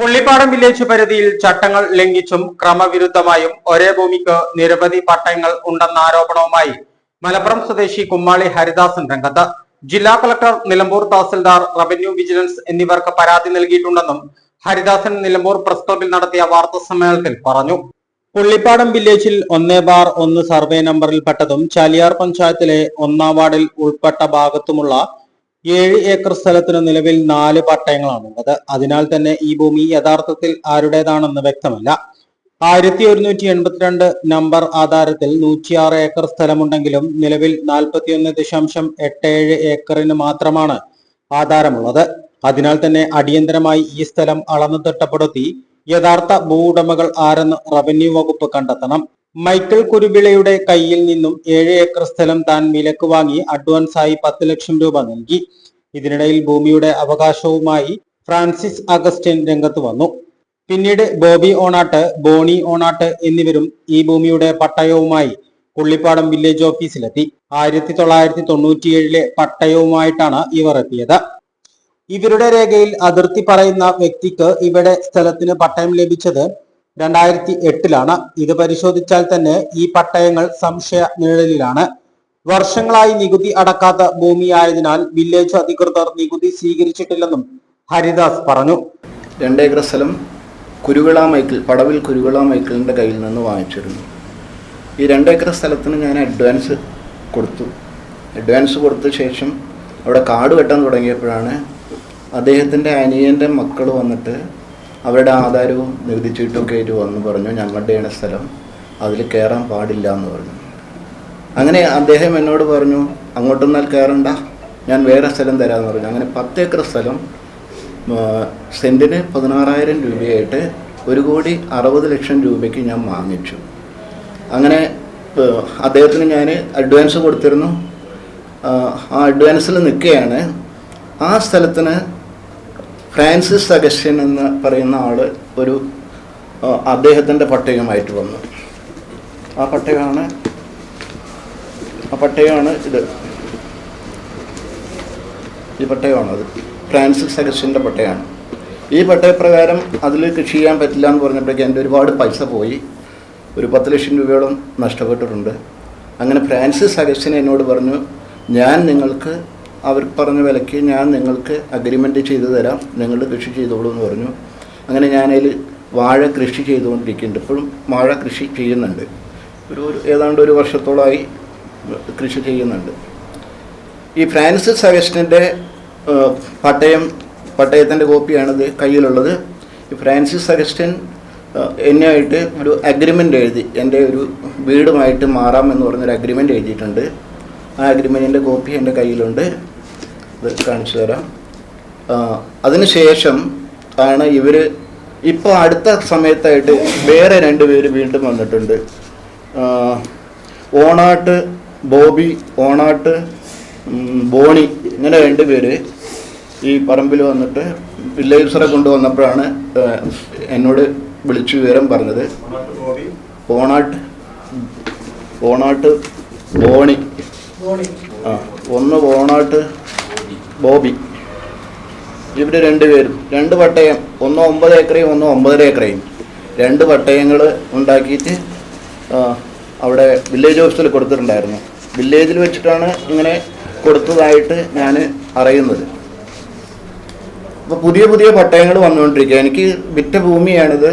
Pullippadam village പരിധിയിൽ ചട്ടങ്ങൾ ലംഘിച്ചും ക്രമവിരുദ്ധമായും ഒരേ ഭൂമിക്ക് നിരവധി പട്ടയങ്ങൾ ഉണ്ടെന്ന ആരോപണവുമായി മലപ്പുറം സ്വദേശി കുമ്മാളി ഹരിദാസൻ രംഗത്ത്. ജില്ലാ collector Nilambur tahsildar revenue vigilance എന്നിവർക്ക് പരാതി നൽകിയിട്ടുണ്ടെന്നും ഹരിദാസൻ നിലമ്പൂർ പ്രസ് ക്ലബിൽ നടത്തിയ വാർത്താ സമ്മേളനത്തിൽ പറഞ്ഞു. പുള്ളിപ്പാടം വില്ലേജിൽ ഒന്നേ ബാർ ഒന്ന് സർവേ നമ്പറിൽപ്പെട്ടതും ചാലിയാർ പഞ്ചായത്തിലെ ഒന്നാം വാർഡിൽ ഉൾപ്പെട്ട ഭാഗത്തുമുള്ള ഏഴ് ഏക്കർ സ്ഥലത്തിന് നിലവിൽ നാല് പട്ടയങ്ങളാണുള്ളത് അതിനാൽ തന്നെ ഈ ഭൂമി യഥാർത്ഥത്തിൽ ആരുടേതാണെന്ന് വ്യക്തമല്ല. ആയിരത്തി ഒരുന്നൂറ്റി എൺപത്തിരണ്ട് നമ്പർ ആധാരത്തിൽ നൂറ്റിയാറ് ഏക്കർ സ്ഥലമുണ്ടെങ്കിലും നിലവിൽ നാൽപ്പത്തിയൊന്ന് ദശാംശം എട്ട് ഏഴ് ഏക്കറിന് മാത്രമാണ് ആധാരമുള്ളത്. അതിനാൽ തന്നെ അടിയന്തരമായി ഈ സ്ഥലം അളന്നു തിട്ടപ്പെടുത്തി യഥാർത്ഥ ഭൂ ഉടമകൾ ആരെന്ന് റവന്യൂ വകുപ്പ് കണ്ടെത്തണം. മൈക്കിൾ കുരുവിളയുടെ കയ്യിൽ നിന്നും ഏഴ് ഏക്കർ സ്ഥലം താൻ വിലക്ക് വാങ്ങി അഡ്വാൻസായി പത്ത് ലക്ഷം രൂപ നൽകി. ഇതിനിടയിൽ ഭൂമിയുടെ അവകാശവുമായി ഫ്രാൻസിസ് അഗസ്റ്റിൻ രംഗത്ത് വന്നു. പിന്നീട് ബോബി ഓണാട്ട് ബോണി ഓണാട്ട് എന്നിവരും ഈ ഭൂമിയുടെ പട്ടയവുമായി പുള്ളിപ്പാടം വില്ലേജ് ഓഫീസിലെത്തി ആയിരത്തി തൊള്ളായിരത്തി തൊണ്ണൂറ്റിയേഴിലെ പട്ടയവുമായിട്ടാണ് ഇവർ എത്തിയത്. ഇവരുടെ രേഖയിൽ അതിർത്തി പറയുന്ന വ്യക്തിക്ക് ഇവിടെ സ്ഥലത്തിന് പട്ടയം ലഭിച്ചത് രണ്ടായിരത്തി എട്ടിലാണ് ഇത് പരിശോധിച്ചാൽ തന്നെ ഈ പട്ടയങ്ങൾ സംശയ നിഴലിലാണ്. വർഷങ്ങളായി നികുതി അടക്കാത്ത ഭൂമിയായതിനാൽ വില്ലേജ് അധികൃതർ നികുതി സ്വീകരിച്ചിട്ടില്ലെന്നും ഹരിദാസ് പറഞ്ഞു. രണ്ടേക്കർ സ്ഥലം കുരുവിള മൈക്കിൾ പടവിൽ കുരുവിള മൈക്കിളിന്റെ കയ്യിൽ നിന്ന് വാങ്ങിച്ചിരുന്നു. ഈ രണ്ടേക്കർ സ്ഥലത്തിന് ഞാൻ അഡ്വാൻസ് കൊടുത്തു. അഡ്വാൻസ് കൊടുത്ത ശേഷം അവിടെ കാട് വെട്ടാൻ തുടങ്ങിയപ്പോഴാണ് അദ്ദേഹത്തിന്റെ അനിയന്റെ മക്കൾ വന്നിട്ട് അവരുടെ ആധാരവും നികുതി ചീട്ടുമൊക്കെ ആയിട്ട് വന്ന് പറഞ്ഞു. ഞങ്ങളുടെയാണ് സ്ഥലം. അതിൽ കയറാൻ പാടില്ല എന്ന് പറഞ്ഞു. അങ്ങനെ അദ്ദേഹം എന്നോട് പറഞ്ഞു അങ്ങോട്ടൊന്നാൽ കയറണ്ട. ഞാൻ വേറെ സ്ഥലം തരാമെന്ന് പറഞ്ഞു. അങ്ങനെ പത്ത് ഏക്കർ സ്ഥലം സെന്റിന് പതിനാറായിരം രൂപയായിട്ട് ഒരു കോടി അറുപത് ലക്ഷം രൂപയ്ക്ക് ഞാൻ വാങ്ങിച്ചു. അങ്ങനെ അദ്ദേഹത്തിന് ഞാൻ അഡ്വാൻസ് കൊടുത്തിരുന്നു. ആ അഡ്വാൻസിൽ നിൽക്കുകയാണ്. ആ സ്ഥലത്തിന് ഫ്രാൻസിസ് അഗസ്റ്റ്യൻ എന്ന് പറയുന്ന ആൾ ഒരു അദ്ദേഹത്തിന്റെ പട്ടയമായിട്ട് വന്നു. ആ പട്ടയമാണ് ആ പട്ടയമാണ് ഇത്. ഈ പട്ടയമാണ് അത് ഫ്രാൻസിസ് അഗസ്റ്റിന്റെ പട്ടയമാണ് ഈ പട്ടയപ്രകാരം അതിൽ കൃഷി ചെയ്യാൻ പറ്റില്ല എന്ന് പറഞ്ഞപ്പോഴേക്കും എന്റെ ഒരുപാട് പൈസ പോയി. ഒരു പത്ത് ലക്ഷം രൂപയോളം നഷ്ടപ്പെട്ടിട്ടുണ്ട്. അങ്ങനെ ഫ്രാൻസിസ് അഗസ്റ്റിൻ എന്നോട് പറഞ്ഞു ഞാൻ നിങ്ങൾക്ക് അവർ പറഞ്ഞ വിലയ്ക്ക് ഞാൻ നിങ്ങൾക്ക് അഗ്രിമെന്റ് ചെയ്തു തരാം. നിങ്ങൾ കൃഷി ചെയ്തോളൂ എന്ന് പറഞ്ഞു. അങ്ങനെ ഞാനതിൽ വാഴ കൃഷി ചെയ്തുകൊണ്ടിരിക്കുന്നുണ്ട്. ഇപ്പോഴും വാഴ കൃഷി ചെയ്യുന്നുണ്ട്. ഒരു ഏതാണ്ട് ഒരു വർഷത്തോളമായി കൃഷി ചെയ്യുന്നുണ്ട്. ഈ ഫ്രാൻസിസ് ഏഹ്, പട്ടയം പട്ടയത്തിന്റെ കോപ്പിയാണിത് കയ്യിലുള്ളത്. ഈ ഫ്രാൻസിസ് അഗസ്റ്റിൻ എന്നെയായിട്ട് ഒരു അഗ്രിമെന്റ് എഴുതി എന്റെ ഒരു വീടുമായിട്ട് മാറാമെന്ന് പറഞ്ഞൊരു അഗ്രിമെന്റ് എഴുതിയിട്ടുണ്ട്. ആ അഗ്രിമെന്റിന്റെ കോപ്പി എന്റെ കയ്യിലുണ്ട്. ഇത് കാണിച്ചു തരാം. അതിനുശേഷം ആണ് ഇവർ ഇപ്പോൾ അടുത്ത സമയത്തായിട്ട് വേറെ രണ്ട് പേര് വീണ്ടും വന്നിട്ടുണ്ട്. ഓണാട്ട് ബോബി ഓണാട്ട് ബോണി ഇങ്ങനെ രണ്ട് പേര് ഈ പറമ്പിൽ വന്നിട്ട് വില്ലേജറെ കൊണ്ടുവന്നപ്പോഴാണ് എന്നോട് വിളിച്ചു വിവരം പറഞ്ഞത്. ഓണാട്ട് ഓണാട്ട് ബോണി. ആ ഒന്ന് ഓണാട്ട് ബോബി. ഇവർ രണ്ടുപേരും രണ്ട് പട്ടയം ഒന്ന് ഒമ്പത് ഏക്കറയും ഒന്ന് ഒമ്പതര ഏക്കറയും രണ്ട് പട്ടയങ്ങൾ ഉണ്ടാക്കിയിട്ട് അവിടെ വില്ലേജ് ഓഫീസിൽ കൊടുത്തിട്ടുണ്ടായിരുന്നു. വില്ലേജിൽ വെച്ചിട്ടാണ് ഇങ്ങനെ കൊടുത്തതായിട്ട് ഞാൻ അറിയുന്നത്. അപ്പോൾ പുതിയ പുതിയ പട്ടയങ്ങൾ വന്നുകൊണ്ടിരിക്കുക. എനിക്ക് വിറ്റ ഭൂമിയാണിത്.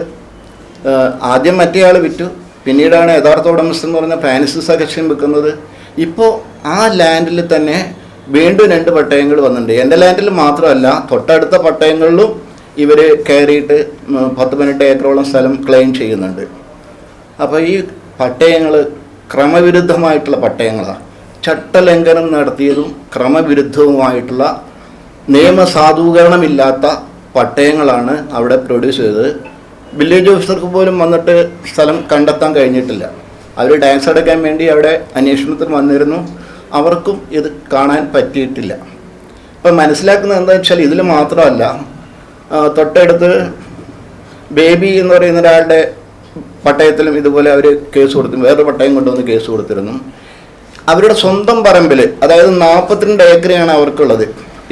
ആദ്യം മറ്റേ ആൾ വിറ്റു. പിന്നീടാണ് യഥാർത്ഥ ഉടമസ്ഥൻ എന്ന് പറഞ്ഞ ഫ്രാൻസിസ് അഗസ്റ്റിൻ വിൽക്കുന്നത്. ഇപ്പോൾ ആ ലാൻഡിൽ തന്നെ വീണ്ടും രണ്ട് പട്ടയങ്ങൾ വന്നിട്ടുണ്ട്. എന്റെ ലാൻഡിൽ മാത്രമല്ല തൊട്ടടുത്ത പട്ടയങ്ങളിലും ഇവർ കയറിയിട്ട് പത്ത് പതിനെട്ട് ഏക്കറോളം സ്ഥലം ക്ലെയിം ചെയ്യുന്നുണ്ട്. അപ്പോൾ ഈ പട്ടയങ്ങൾ ക്രമവിരുദ്ധമായിട്ടുള്ള പട്ടയങ്ങളാണ് ചട്ടലംഘനം നടത്തിയതും ക്രമവിരുദ്ധവുമായിട്ടുള്ള നിയമസാധൂകരണമില്ലാത്ത പട്ടയങ്ങളാണ് അവിടെ പ്രൊഡ്യൂസ് ചെയ്തത്. വില്ലേജ് ഓഫീസർക്ക് പോലും വന്നിട്ട് സ്ഥലം കണ്ടെത്താൻ കഴിഞ്ഞിട്ടില്ല. അവർ ടാക്സ് അടയ്ക്കാൻ വേണ്ടി അവിടെ അന്വേഷണത്തിന് വന്നിരുന്നു. അവർക്കും ഇത് കാണാൻ പറ്റിയിട്ടില്ല. അപ്പം മനസ്സിലാക്കുന്നത് എന്താ വെച്ചാൽ ഇതിൽ മാത്രമല്ല തൊട്ടടുത്ത് ബേബി എന്ന് പറയുന്ന ഒരാളുടെ പട്ടയത്തിലും ഇതുപോലെ അവർ കേസ് കൊടുത്തു വേറൊരു പട്ടയം കൊണ്ടുവന്ന് കേസ് കൊടുത്തിരുന്നു. അവരുടെ സ്വന്തം പറമ്പിൽ അതായത് നാൽപ്പത്തിരണ്ട് ഏക്കറയാണ് അവർക്കുള്ളത്.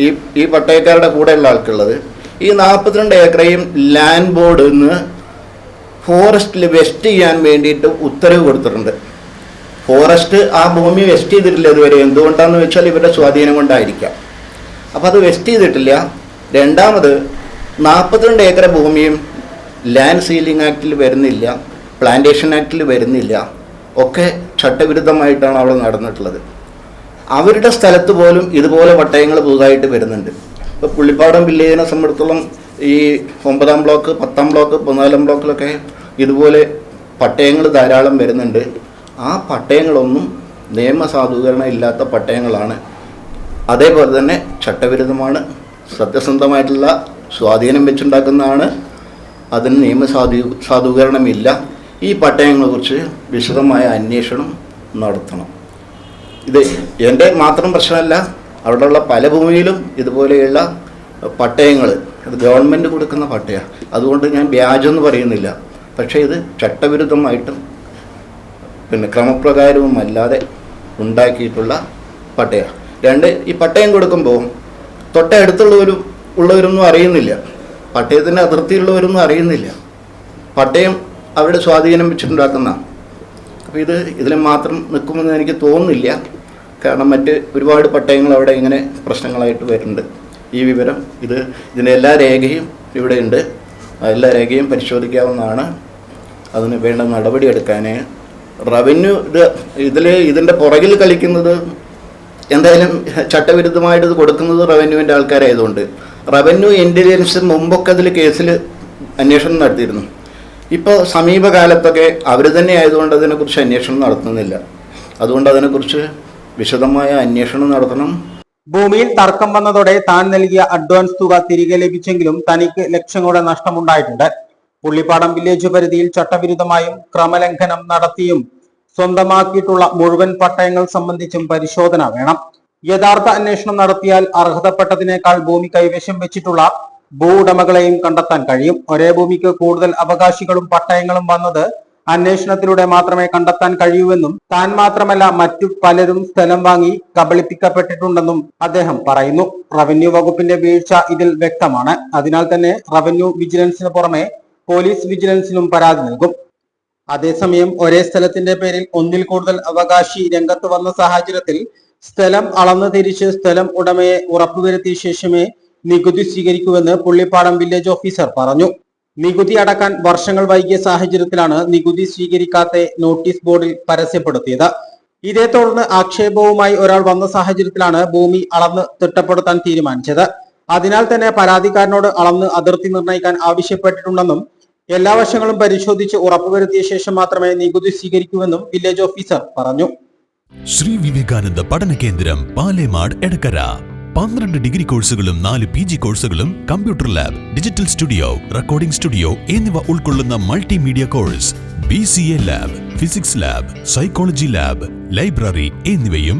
ഈ ഈ പട്ടയക്കാരുടെ കൂടെയുള്ള ആൾക്കുള്ളത്. ഈ നാൽപ്പത്തിരണ്ട് ഏക്കറയും ലാൻഡ് ബോർഡിൽ നിന്ന് ഫോറസ്റ്റിൽ വെസ്റ്റ് ചെയ്യാൻ വേണ്ടിയിട്ട് ഉത്തരവ് കൊടുത്തിട്ടുണ്ട്. ഫോറസ്റ്റ് ആ ഭൂമി വെസ്റ്റ് ചെയ്തിട്ടില്ല ഇതുവരെ. എന്തുകൊണ്ടാണെന്ന് വെച്ചാൽ ഇവരുടെ സ്വാധീനം കൊണ്ടായിരിക്കാം. അപ്പോൾ അത് വെസ്റ്റ് ചെയ്തിട്ടില്ല. രണ്ടാമത് നാൽപ്പത്തിരണ്ട് ഏക്കർ ഭൂമിയും ലാൻഡ് സീലിംഗ് ആക്റ്റിൽ വരുന്നില്ല പ്ലാന്റേഷൻ ആക്റ്റിൽ വരുന്നില്ല. ഒക്കെ ചട്ടവിരുദ്ധമായിട്ടാണ് അവിടെ നടന്നിട്ടുള്ളത്. അവരുടെ സ്ഥലത്ത് പോലും ഇതുപോലെ പട്ടയങ്ങൾ പുതുതായിട്ട് വരുന്നുണ്ട്. ഇപ്പോൾ പുള്ളിപ്പാടം വില്ലേജിനെ സംബന്ധിച്ചിടത്തോളം ഈ ഒമ്പതാം ബ്ലോക്ക് പത്താം ബ്ലോക്ക് പതിനാലാം ബ്ലോക്കിലൊക്കെ ഇതുപോലെ പട്ടയങ്ങൾ ധാരാളം വരുന്നുണ്ട്. ആ പട്ടയങ്ങളൊന്നും നിയമസാധൂകരണം ഇല്ലാത്ത പട്ടയങ്ങളാണ്. അതേപോലെ തന്നെ ചട്ടവിരുദ്ധമാണ്. സത്യസന്ധമായിട്ടുള്ള സ്വാധീനം വെച്ചുണ്ടാക്കുന്നതാണ്. അതിന് നിയമസാധൂ സാധൂകരണമില്ല. ഈ പട്ടയങ്ങളെക്കുറിച്ച് വിശദമായ അന്വേഷണം നടത്തണം. ഇത് എന്റെ മാത്രം പ്രശ്നമല്ല അവിടെയുള്ള പല ഭൂമിയിലും ഇതുപോലെയുള്ള പട്ടയങ്ങൾ അത് ഗവൺമെന്റ് കൊടുക്കുന്ന പട്ടയ അതുകൊണ്ട് ഞാൻ വ്യാജം എന്ന് പറയുന്നില്ല. പക്ഷേ ഇത് ചട്ടവിരുദ്ധമായിട്ടും പിന്നെ ക്രമപ്രകാരവും അല്ലാതെ ഉണ്ടാക്കിയിട്ടുള്ള പട്ടയ രണ്ട് ഈ പട്ടയം കൊടുക്കുമ്പോൾ തൊട്ടടുത്തുള്ളവരും ഉള്ളവരൊന്നും അറിയുന്നില്ല. പട്ടയത്തിന്റെ അതിർത്തിയുള്ളവരൊന്നും അറിയുന്നില്ല. പട്ടയം അവരുടെ സ്വാധീനം വെച്ചിട്ടുണ്ടാക്കുന്ന അപ്പോൾ ഇത് ഇതിൽ മാത്രം നിൽക്കുമെന്ന് എനിക്ക് തോന്നുന്നില്ല. കാരണം മറ്റ് ഒരുപാട് പട്ടയങ്ങൾ അവിടെ ഇങ്ങനെ പ്രശ്നങ്ങളായിട്ട് വരുന്നുണ്ട്. ഈ വിവരം ഇത് ഇതിന്റെ എല്ലാ രേഖയും ഇവിടെയുണ്ട് എല്ലാ രേഖയും പരിശോധിക്കാവുന്നതാണ്. അതിന് വേണ്ട നടപടി എടുക്കാൻ റവന്യൂ ഇത് ഇതിൽ ഇതിന്റെ പുറകിൽ കളിക്കുന്നത് എന്തായാലും ചട്ടവിരുദ്ധമായിട്ട് ഇത് കൊടുക്കുന്നത് റവന്യൂവിന്റെ ആൾക്കാരായതുകൊണ്ട്. റവന്യൂ ഇന്റലിജൻസ് മുമ്പൊക്കെ അതിൽ കേസിൽ അന്വേഷണം നടത്തിയിരുന്നു. ഇപ്പോൾ സമീപകാലത്തൊക്കെ അവർ തന്നെ ആയതുകൊണ്ട് അതിനെക്കുറിച്ച് അന്വേഷണം നടത്തുന്നില്ല. അതുകൊണ്ട് അതിനെക്കുറിച്ച് വിശദമായ അന്വേഷണം നടത്തണം. ഭൂമിയിൽ തർക്കം വന്നതോടെ താൻ നൽകിയ അഡ്വാൻസ് തുക തിരികെ ലഭിച്ചെങ്കിലും തനിക്ക് ലക്ഷങ്ങളുടെ നഷ്ടമുണ്ടായിട്ടുണ്ട്. പുള്ളിപ്പാടം വില്ലേജ് പരിധിയിൽ ചട്ടവിരുദ്ധമായും ക്രമലംഘനം നടത്തിയും സ്വന്തമാക്കിയിട്ടുള്ള മുഴുവൻ പട്ടയങ്ങൾ സംബന്ധിച്ചും പരിശോധന വേണം. യഥാർത്ഥ അന്വേഷണം നടത്തിയാൽ അർഹതപ്പെട്ടതിനേക്കാൾ ഭൂമി കൈവശം വെച്ചിട്ടുള്ള ഭൂ ഉടമകളെയും കണ്ടെത്താൻ കഴിയും. ഒരേ ഭൂമിക്ക് കൂടുതൽ അവകാശികളും പട്ടയങ്ങളും വന്നത് അന്വേഷണത്തിലൂടെ മാത്രമേ കണ്ടെത്താൻ കഴിയൂവെന്നും താൻ മാത്രമല്ല മറ്റു പലരും സ്ഥലം വാങ്ങി കബളിപ്പിക്കപ്പെട്ടിട്ടുണ്ടെന്നും അദ്ദേഹം പറയുന്നു. റവന്യൂ വകുപ്പിന്റെ വീഴ്ച ഇതിൽ വ്യക്തമാണ്. അതിനാൽ തന്നെ റവന്യൂ വിജിലൻസിന് പുറമെ പോലീസ് വിജിലൻസിനും പരാതി നൽകും. അതേസമയം ഒരേ സ്ഥലത്തിന്റെ പേരിൽ ഒന്നിൽ കൂടുതൽ അവകാശി രംഗത്ത് വന്ന സാഹചര്യത്തിൽ സ്ഥലം അളന്നു തിരിച്ച് സ്ഥലം ഉടമയെ ഉറപ്പുവരുത്തിയ ശേഷമേ നികുതി സ്വീകരിക്കൂവെന്ന് പുള്ളിപ്പാടം വില്ലേജ് ഓഫീസർ പറഞ്ഞു. നികുതി അടക്കാൻ വർഷങ്ങൾ വൈകിയ സാഹചര്യത്തിലാണ് നികുതി സ്വീകരിക്കാത്ത നോട്ടീസ് ബോർഡിൽ പരസ്യപ്പെടുത്തിയത്. ഇതേ തുടർന്ന് ആക്ഷേപവുമായി ഒരാൾ വന്ന സാഹചര്യത്തിലാണ് ഭൂമി അളന്ന് തിട്ടപ്പെടുത്താൻ തീരുമാനിച്ചത്. അതിനാൽ തന്നെ പരാതിക്കാരനോട് അളന്ന് അതിർത്തി നിർണയിക്കാൻ ആവശ്യപ്പെട്ടിട്ടുണ്ടെന്നും എല്ലാ വശങ്ങളും പരിശോധിച്ച് ഉറപ്പുവരുത്തിയ ശേഷം മാത്രമേ നികുതി സ്വീകരിക്കൂവെന്നും വില്ലേജ് ഓഫീസർ പറഞ്ഞു. ശ്രീ വിവേകാനന്ദ പഠന കേന്ദ്രം പാലേമാട് എടക്കര. പന്ത്രണ്ട് ഡിഗ്രി കോഴ്സുകളും നാല് പി ജി കോഴ്സുകളും computer lab digital studio recording studio എന്നിവ ഉൾക്കൊള്ളുന്ന multimedia course B C A lab physics lab psychology lab library എന്നിവയും